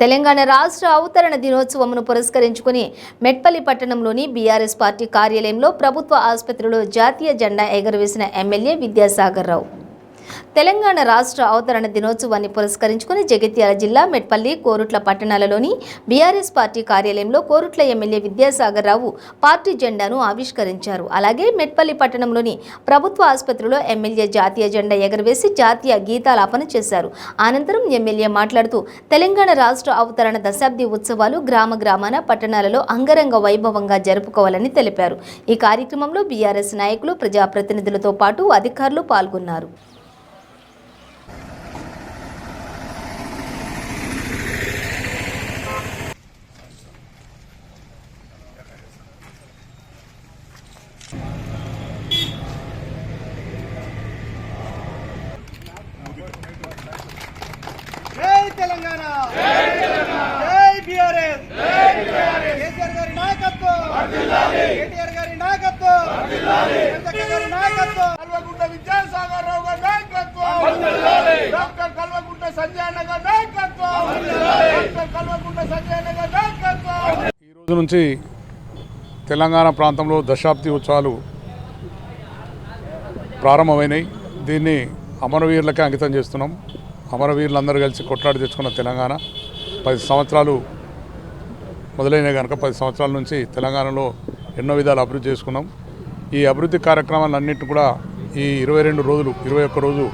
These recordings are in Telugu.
తెలంగాణ రాష్ట్ర అవతరణ దినోత్సవమును పురస్కరించుకుని మెట్పల్లి పట్టణంలోని బీఆర్ఎస్ పార్టీ కార్యాలయంలో ప్రభుత్వ ఆసుపత్రిలో జాతీయ జెండా ఎగరవేసిన ఎమ్మెల్యే విద్యాసాగర్ రావు తెలంగాణ రాష్ట్ర అవతరణ దినోత్సవాన్ని పురస్కరించుకుని జగిత్యాల జిల్లా మెట్పల్లి కోరుట్ల పట్టణాలలోని బీఆర్ఎస్ పార్టీ కార్యాలయంలో కోరుట్ల ఎమ్మెల్యే విద్యాసాగర్ రావు పార్టీ జెండాను ఆవిష్కరించారు. అలాగే మెట్పల్లి పట్టణంలోని ప్రభుత్వ ఆసుపత్రిలో ఎమ్మెల్యే జాతీయ జెండా ఎగరవేసి జాతీయ గీతాలాపన చేశారు. అనంతరం ఎమ్మెల్యే మాట్లాడుతూ తెలంగాణ రాష్ట్ర అవతరణ దశాబ్ది ఉత్సవాలు గ్రామ గ్రామాన పట్టణాలలో అంగరంగ వైభవంగా జరుపుకోవాలని తెలిపారు. ఈ కార్యక్రమంలో బీఆర్ఎస్ నాయకులు ప్రజాప్రతినిధులతో పాటు అధికారులు పాల్గొన్నారు. తెలంగాణ! జై బీఆర్ఎస్! కేసీఆర్ గారి నాయకత్వం! కేటీఆర్ గారి నాయకత్వం! గారి నాయకత్వం! కల్వకుంట విద్యాసాగర్ రావు గారి నాయకత్వం! డాక్టర్ కల్వకుంట సంజయ్ అన్న గారి నాయకత్వం! డాక్టర్ కల్వకుంట సంజయ్ అన్న గారి నాయకత్వం! ఈ రోజు నుంచి తెలంగాణ ప్రాంతంలో దశాబ్ది ఉత్సవాలు ప్రారంభమైనాయి. దీన్ని అమరవీరులకే అంకితం చేస్తున్నాం. అమరవీరులందరూ కలిసి కొట్లాడి తెచ్చుకున్న తెలంగాణ పది సంవత్సరాలు మొదలైనవి కనుక పది సంవత్సరాల నుంచి తెలంగాణలో ఎన్నో విధాలు అభివృద్ధి చేసుకున్నాం. ఈ అభివృద్ధి కార్యక్రమాలన్నింటినీ కూడా ఈ ఇరవై రెండు రోజులు ఇరవై ఒక్క రోజు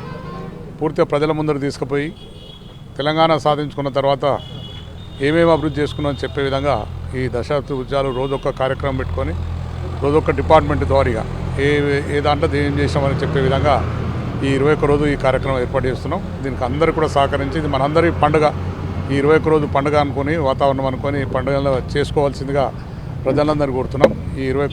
పూర్తిగా ప్రజల ముందర తీసుకుపోయి తెలంగాణ సాధించుకున్న తర్వాత ఏమేమి అభివృద్ధి చేసుకున్నాం అని చెప్పే విధంగా ఈ దశాబ్ది ఉద్యాలు రోజొక్క కార్యక్రమం పెట్టుకొని రోజొక్క డిపార్ట్మెంట్ ద్వారా ఏ ఏ దాంట్లో ఏం చేసామని చెప్పే విధంగా ఈ ఇరవై ఒక్క రోజు ఈ కార్యక్రమం ఏర్పాటు చేస్తున్నాం. దీనికి అందరూ కూడా సహకరించి ఇది మనందరి పండుగ. ఈ ఇరవై ఒక్క రోజు పండుగ అనుకొని వాతావరణం అనుకొని ఈ పండుగలో చేసుకోవాల్సిందిగా ప్రజలందరూ కోరుతున్నాం. ఈ ఇరవై